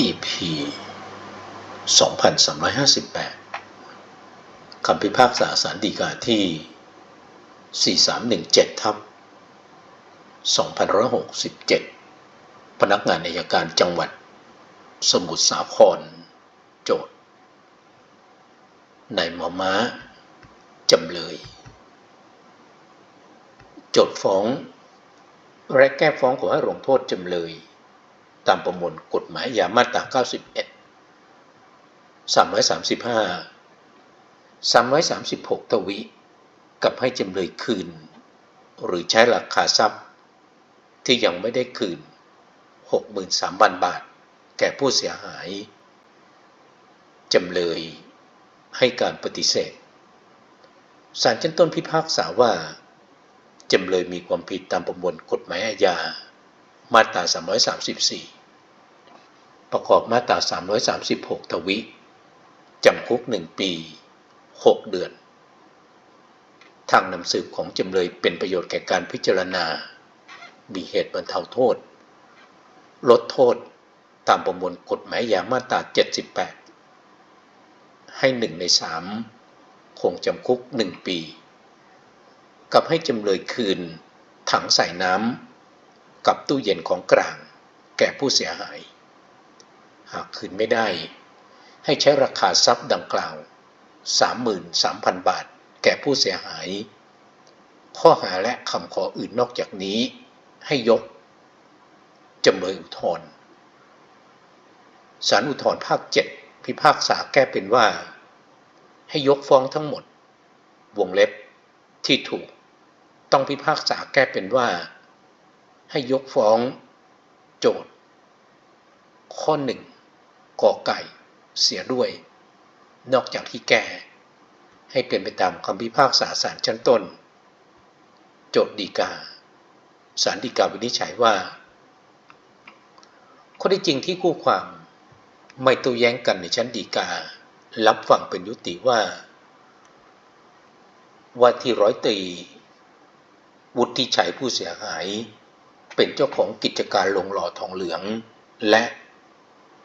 EP 2358 คำพิพากษาสารดีกาที่ 4317 ทับ2567 พนักงานอัยการจังหวัด สมุทรสาคร โจทย์นายหมอม้า จำเลย โจทย์ฟ้อง และแก้ฟ้องขอให้ลงโทษจำเลย ตามประมวลกฎหมายยามาตรา91 335 336 ทวิกับให้จำเลยคืน หรือใช้ราคาทรัพย์ ที่ยังไม่ได้คืน 63,000 บาท แก่ผู้เสียหาย จำเลยให้การปฏิเสธศาลชั้นต้นพิพากษาว่า จำเลยมีความผิดตามประมวลกฎหมายอาญามาตรา 334 ประกอบมาตรา 336 ทวิจำคุก 1 ปี 6 เดือน ทางนำสืบของจำเลยเป็นประโยชน์แก่การพิจารณา มีเหตุบรรเทาโทษ ลดโทษตามประมวลกฎหมายยามาตรา 78 ให้หนึ่งในสามคงจำคุก 1 ปี กับให้จำเลยคืนถังใส่น้ำกับตู้เย็นของกลางแก่ผู้เสียหาย หากคืนไม่ได้ ให้ใช้ราคาทรัพย์ดังกล่าว 33,000 บาท แก่ผู้เสียหาย ข้อหาและคำขออื่นนอกจากนี้ ให้ยกจำเลยอุทธรณ์ศาลอุทธรณ์ภาค 7 พิพากษาแก้เป็นว่า ให้ยกฟ้องทั้งหมด วงเล็บที่ถูก ต้องพิพากษาแก้เป็นว่า ให้ยกฟ้อง โจทย์ ข้อหนึ่ง กอไก่เสียด้วย นอกจากที่แก้ให้เป็นไปตามคำพิพากษาศาลชั้นต้น โจทย์ดีกาศาลฎีกาวินิจฉัยว่าข้อที่จริงที่คู่ความไม่โต้แย้งกันในชั้นฎีกา รับฟังเป็นยุติว่า ว่าที่ร้อยตรีวุฒิชัยผู้เสียหาย เป็นเจ้าของกิจการลงหล่อทองเหลือง และ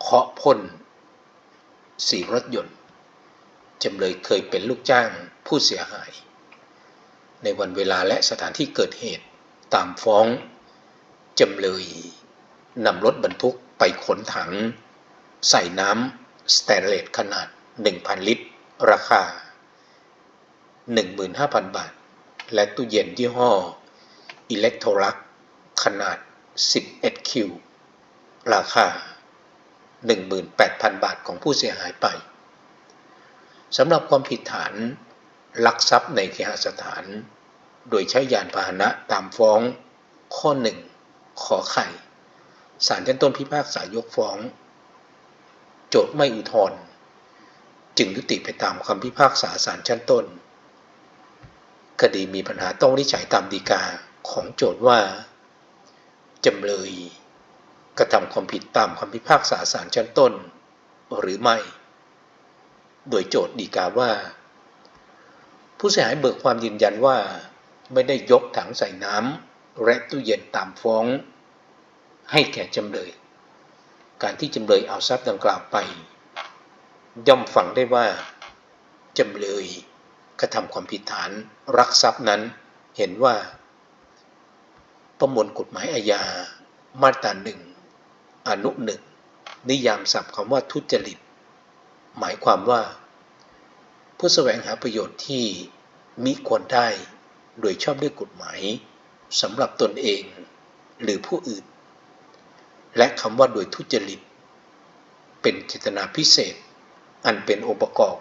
เคาะพ่นสีรถยนต์จำเลยเคยเป็นลูกจ้างผู้เสียหาย ในวันเวลาและสถานที่เกิดเหตุตามฟ้องจำเลยนำรถบรรทุกไปขนถัง ใส่น้ำสแตนเลสขนาด 1,000 ลิตร ราคา 15,000 บาท และตู้เย็นยี่ห้ออิเล็กโทรักขนาด 11 คิว ราคา 18,000 บาทของผู้เสียหายไปสำหรับความผิดฐานลักทรัพย์ในเคหสถาน โดยใช้ยานพาหนะตามฟ้องข้อ1ขอไข่ศาลชั้นต้นพิพากษายกฟ้อง โจทย์ไม่อุทธรณ์จึงยุติไปตามคำพิพากษาศาลชั้นต้น คดีมีปัญหาต้องวินิจฉัยตามดีกาของโจทย์ว่า จำเลย กระทำความผิดตามคำพิพากษาศาลชั้นต้น หรือไม่ โดยโจทย์ดีกาว่า ผู้เสียหายเบิกความยืนยันว่า ไม่ได้ยกถังใส่น้ำและตู้เย็นตามฟ้อง ให้แก่จำเลย การที่จำเลยเอาทรัพย์ดังกล่าวไป ย่อมฝังได้ว่าจำเลยกระทำความผิดฐานรักทรัพย์นั้นเห็นว่า ประมวลกฎหมายอาญามาตราหนึ่ง อนุหนึ่งนิยามศัพท์คำว่าทุจริต หมายความว่า ผู้แสวงหาประโยชน์ที่มิควรได้โดยชอบด้วยกฎหมายสำหรับตนเองหรือผู้อื่น และคำว่าโดยทุจริต เป็นเจตนาพิเศษ อันเป็นองค์ประกอบ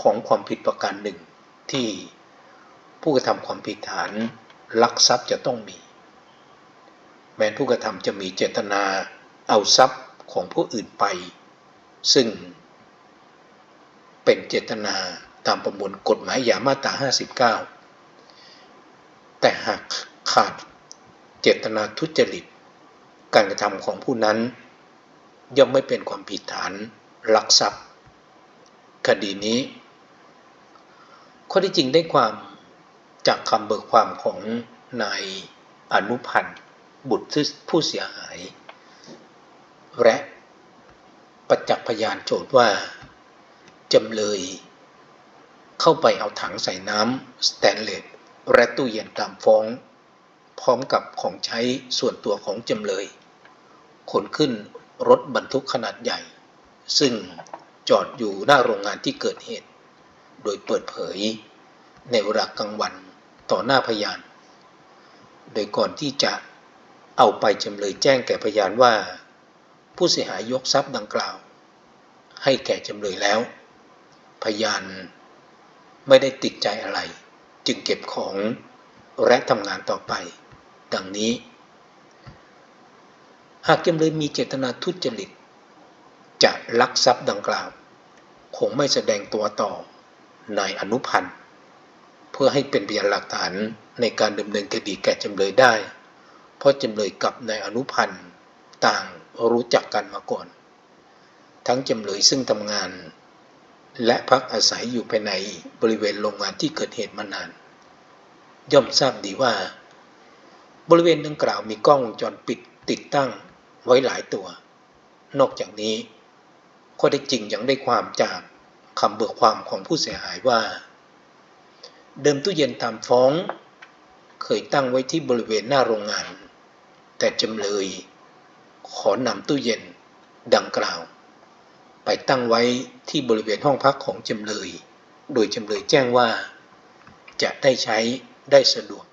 ของความผิดประการหนึ่ง ที่ผู้กระทำความผิดฐานลักทรัพย์จะต้องมี แม้ผู้กระทำจะมีเจตนา เอาทรัพย์ของผู้อื่นไป ซึ่งเป็นเจตนาตามประมวลกฎหมายยามาตรา 59 แต่หากขาดเจตนาทุจริต การกระทำของผู้นั้น ย่อมไม่เป็นความผิดฐานลักทรัพย์ คดีนี้ ข้อที่จริงได้ความจากคำเบิกความของนายอนุพันธ์บุตรผู้เสียหาย และประจักษ์พยานโจทย์ว่าจำเลย เข้าไปเอาถังใส่น้ำสแตนเลสและตู้เย็นตามฟ้อง พร้อมกับของใช้ส่วนตัวของจำเลย ขนขึ้นรถบรรทุกขนาดใหญ่ ซึ่งจอดอยู่หน้าโรงงานที่เกิดเหตุ โดยเปิดเผย ในเวลากลางวันต่อหน้าพยาน โดยก่อนที่จะเอาไปจำเลยแจ้งแก่พยานว่า ผู้เสียหายยกทรัพย์ดังกล่าว ให้แก่จำเลยแล้ว พยานไม่ได้ติดใจอะไร จึงเก็บของและทำงานต่อไป ดังนี้ หากจำเลยมีเจตนาทุจริต จะลักทรัพย์ดังกล่าว คงไม่แสดงตัวต่อนายอนุพันธ์เพื่อให้เป็นพยานหลักฐานในการดำเนินคดีแก่จำเลยได้ เพราะจำเลยกับนายอนุพันธ์ต่าง รู้จักกันมาก่อน ทั้งจำเลยซึ่งทำงาน และพักอาศัยอยู่ภายในบริเวณโรงงานที่เกิดเหตุมานาน ย่อมทราบดีว่า บริเวณดังกล่าวมีกล้องวงจรปิดติดตั้งไว้หลายตัว นอกจากนี้ข้อได้จริงยังได้ความจากคำเบิกความของผู้เสียหายว่า เดิมตู้เย็นตามฟ้อง เคยตั้งไว้ที่บริเวณหน้าโรงงาน แต่จำเลย ขอนำตู้เย็นดังกล่าว ไปตั้งไว้ที่บริเวณห้องพักของจำเลย โดยจำเลยแจ้งว่า จะได้ใช้ได้สะดวก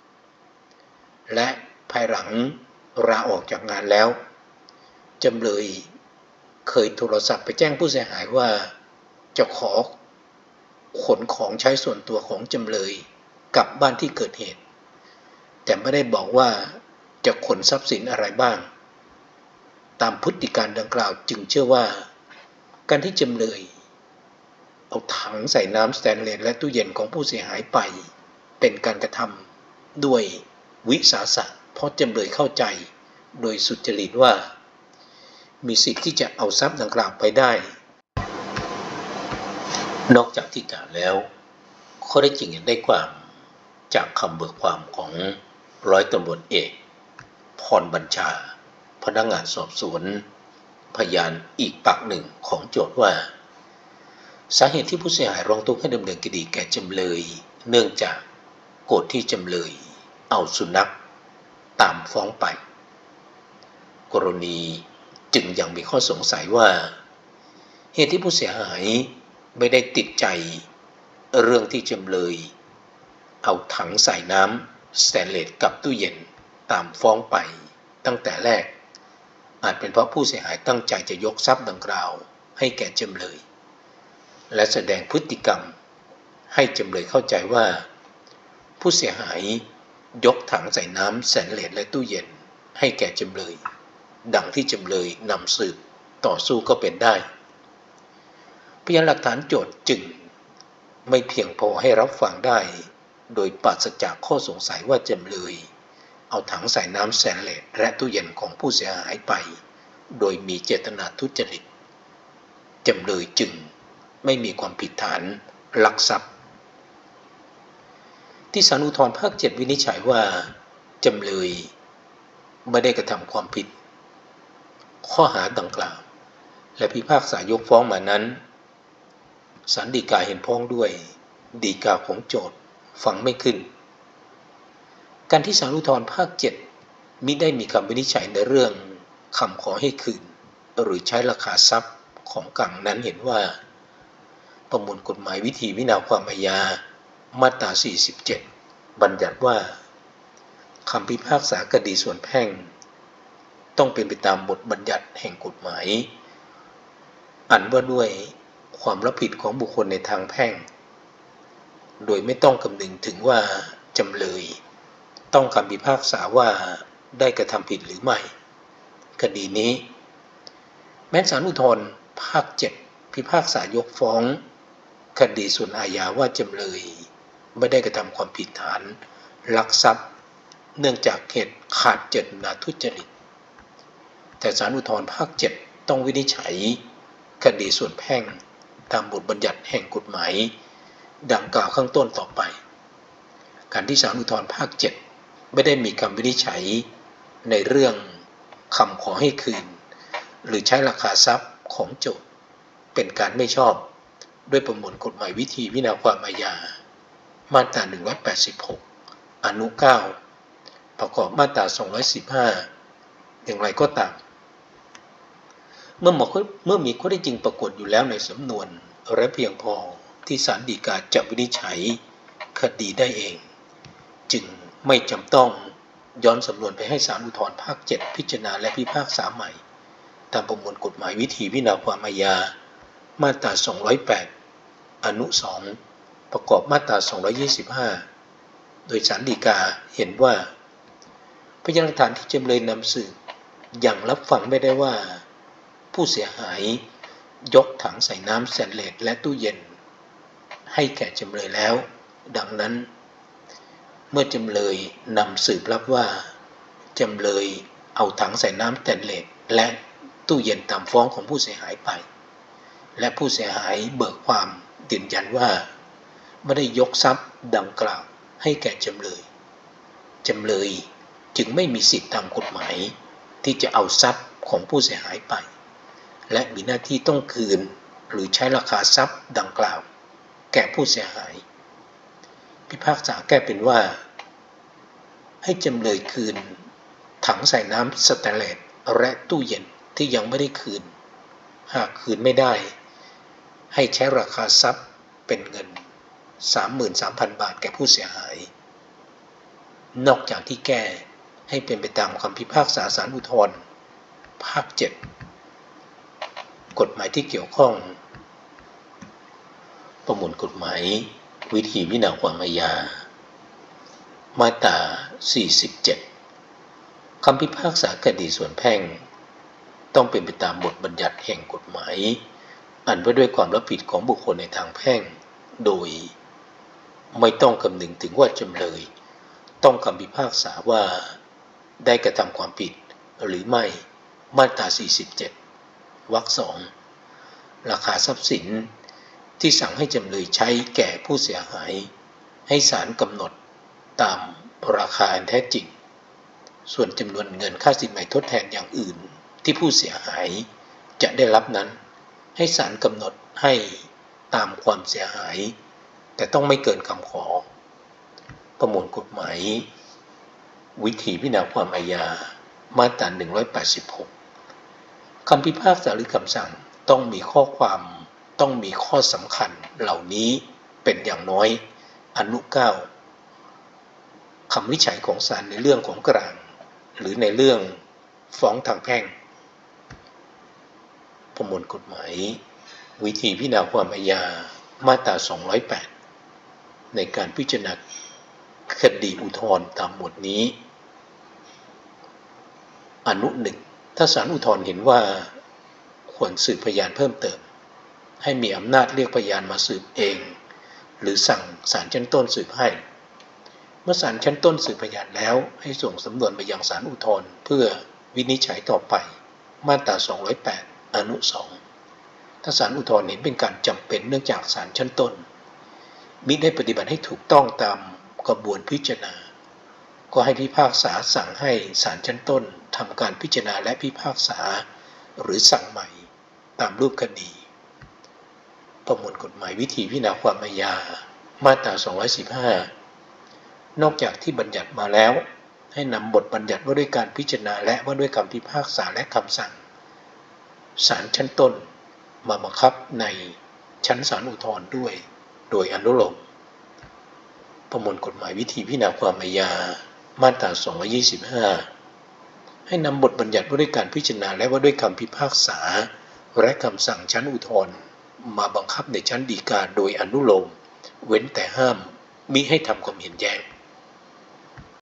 และภายหลังลาออกจากงานแล้วจำเลยเคยโทรศัพท์ไปแจ้งผู้เสียหายว่า จะขอขนของใช้ส่วนตัวของจำเลยกลับบ้านที่เกิดเหตุ แต่ไม่ได้บอกว่าจะขนทรัพย์สินอะไรบ้าง ตามพฤติการดังกล่าวจึงเชื่อว่า การที่จำเลย เอาถังใส่น้ำสแตนเลสและตู้เย็นของผู้เสียหายไป เป็นการกระทำด้วยวิสาสะเพราะจำเลยเข้าใจ โดยสุจริตว่า มีสิทธิ์ที่จะเอาทรัพย์ดังกล่าวไปได้ นอกจากที่กล่าวแล้วข้อได้จริงยังได้ความจากคำเบิกความของร้อยตำรวจเอก พรบัญชา พนักงานสอบสวน พยานอีกปากหนึ่งของโจทย์ว่า สาเหตุที่ผู้เสียหายร้องทุกข์ให้ดำเนินคดีแก่จำเลย เนื่องจากโกรธที่จำเลย เอาสุนัขตามฟ้องไป กรณีจึงยังมีข้อสงสัยว่า เหตุที่ผู้เสียหายไม่ได้ติดใจ เรื่องที่จำเลย เอาถังใส่น้ำสแตนเลสกับตู้เย็นตามฟ้องไปตั้งแต่แรก อาจเป็นเพราะผู้เสียหายตั้งใจจะยกทรัพย์ดังกล่าว ให้แก่จำเลย และแสดงพฤติกรรม ให้จำเลยเข้าใจว่า ผู้เสียหายยกถังใส่น้ำแสนเลสและตู้เย็น ให้แก่จำเลย ดังที่จำเลยนำสืบต่อสู้ก็เป็นได้ พยานหลักฐานโจทย์จึงไม่เพียงพอให้รับฟังได้ โดยปราศจากข้อสงสัยว่าจำเลย เอาถังใส่น้ำแสนเลสและตู้เย็นของผู้เสียหายไป โดยมีเจตนาทุจริตจำเลยจึงไม่มีความผิดฐานลักทรัพย์ ที่ศาลอุทธรภาคเจ็ดวินิจฉัยว่าจำเลยไม่ได้กระทำความผิด ข้อหาดังกล่าว และพิพากษายกฟ้องมานั้นศาลฎีกาเห็นพ้องด้วยฎีกาของโจทย์ฟังไม่ขึ้น การที่ศาลอุทธรภาคเจ็ดมิได้มีคำวินิจฉัยในเรื่องคำขอให้คืน หรือใช้ราคาทรัพย์ของกลางนั้นเห็นว่า ประมวลกฎหมายวิธีวินาความอาญามาตรา 47 บัญญัติว่าคำพิพากษาคดีส่วนแพ่ง ต้องเป็นไปตามบทบัญญัติแห่งกฎหมาย อันว่าด้วยความรับผิดของบุคคลในทางแพ่ง โดยไม่ต้องคำนึงถึงว่าจำเลย ต้องคำพิพากษาว่าได้กระทำผิดหรือไม่ คดีนี้ แม้ศาลอุทธรภาคเจ็ดพิพากษายกฟ้อง คดีส่วนอาญาว่าจำเลย ไม่ได้กระทำความผิดฐานลักทรัพย์ เนื่องจากเหตุขาดเจตนาทุจริต แต่ศาลอุทธรภาคเจ็ดต้องวินิจฉัย คดีส่วนแพ่งตามบทบัญญัติแห่งกฎหมาย ดังกล่าวข้างต้นต่อไป การที่ศาลอุทธรภาคเจ็ด ไม่ได้มีคำวินิจฉัยในเรื่องคำขอให้คืน หรือใช้ราคาทรัพย์ของโจทย์เป็นการไม่ชอบด้วยประมวลกฎหมายวิธีพิจารณาความอาญา มาตรา 186 อนุ 9 ประกอบมาตรา 215 อย่างไรก็ตาม เมื่อมอเมื่อมีข้อได้จริงปรากฏอยู่แล้วในสำนวนและเพียงพอที่ศาลฎีกาจะวินิจฉัยคดีได้เอง จึง ไม่จำต้องย้อนสำนวนไปให้ศาลอุทธรภาค 7 พิจารณาและพิพากษาใหม่ ตามประมวลกฎหมายวิธีพิจารณาความอาญามาตรา 208 อนุ 2 ประกอบมาตรา 225 โดยศาลฎีกาเห็นว่า พยานหลักฐานที่จำเลยนำสืบอย่างรับฟังไม่ได้ว่า ผู้เสียหายยกถังใส่น้ำแซนเลตและตู้เย็น ให้แก่จำเลยแล้ว ดังนั้น เมื่อจำเลยนำสืบรับว่าจำเลยเอาถังใส่น้ำแซนเลตและตู้เย็นตามฟ้องของผู้เสียหายไป และผู้เสียหายเบิกความยืนยันว่า ไม่ได้ยกทรัพย์ดังกล่าวให้แก่จำเลยจำเลยจึงไม่มีสิทธิตามกฎหมาย ที่จะเอาทรัพย์ของผู้เสียหายไป และมีหน้าที่ต้องคืนหรือใช้ราคาทรัพย์ดังกล่าว แก่ผู้เสียหาย พิพากษาแก้เป็นว่า ให้จำเลยคืน ถังใส่น้ำสแตนเลสและตู้เย็นที่ยังไม่ได้คืน หากคืนไม่ได้ ให้ใช้ราคาทรัพย์เป็นเงิน 33,000 บาทแก่ผู้เสียหาย นอกจากที่แก้ให้เป็นไปตามคำพิพากษาศาลอุทธรภาค 7 กฎหมายที่เกี่ยวข้อง ประมวลกฎหมาย วิธีวินาความอาญามาตรา 47 คำพิพากษาคดีส่วนแพ่ง ต้องเป็นไปตามบทบัญญัติแห่งกฎหมาย อันว่าด้วยความรับผิดของบุคคลในทางแพ่ง โดย ไม่ต้องคำนึงถึงว่าจำเลย ต้องคำพิพากษาว่าได้กระทำความผิดหรือไม่ มาตรา 47 วรรคสอง ราคาทรัพย์สิน ที่สั่งให้จำเลยใช้แก่ผู้เสียหาย ให้ศาลกำหนดตามราคาแท้จริง ส่วนจำนวนเงินค่าสินใหม่ทดแทนอย่างอื่นที่ผู้เสียหายจะได้รับนั้น ให้ศาลกำหนดให้ตามความเสียหาย แต่ต้องไม่เกินคำขอ ประมวลกฎหมาย วิธีพิจารณาความอาญามาตรา186คำพิพากษาหรือคำสั่งต้องมีข้อความ ต้องมีข้อสำคัญเหล่านี้เป็นอย่างน้อยอนุเก้าคำวิจัยของศาลในเรื่องของกลาง หรือในเรื่องฟ้องทางแพ่ง ประมวลกฎหมาย วิธีพิจารณาความอาญามาตรา 208 ในการพิจารณาคดีอุทธรณ์ตามหมวดนี้ อนุหนึ่งถ้าศาลอุทธรณ์เห็นว่าควรสืบพยานเพิ่มเติม ให้มีอำนาจเรียกพยานมาสืบเอง หรือสั่งศาลชั้นต้นสืบให้ เมื่อศาลชั้นต้นสืบพยานแล้วให้ส่งสำนวนไปยังศาลอุทธรณ์เพื่อวินิจฉัยต่อไป มาตรา 208 อนุ 2 ถ้าศาลอุทธรณ์เห็นเป็นการจำเป็นเนื่องจากศาลชั้นต้น มิได้ปฏิบัติให้ถูกต้องตามกระบวนพิจารณา ก็ให้พิพากษาสั่งให้ศาลชั้นต้นทำการพิจารณาและพิพากษาหรือสั่งใหม่ตามรูปคดี ประมวลกฎหมายวิธีพิจารณาความอาญามาตรา 215 นอกจากที่บัญญัติมาแล้ว ให้นำบทบัญญัติว่าด้วยการพิจารณาและว่าด้วยคำพิพากษาและคำสั่งศาลชั้นต้นมาบังคับในชั้นศาลอุทธรณ์ด้วย โดยอนุโลมประมวลกฎหมายวิธีพิจารณาความอาญามาตรา 225 ให้นำบทบัญญัติว่าด้วยการพิจารณาและว่าด้วยคำพิพากษา และคำสั่งชั้นอุทธรณ์ มาบังคับในชั้นฎีกาโดยอนุโลม เว้นแต่ห้ามมิให้ทำความเห็นแย้ง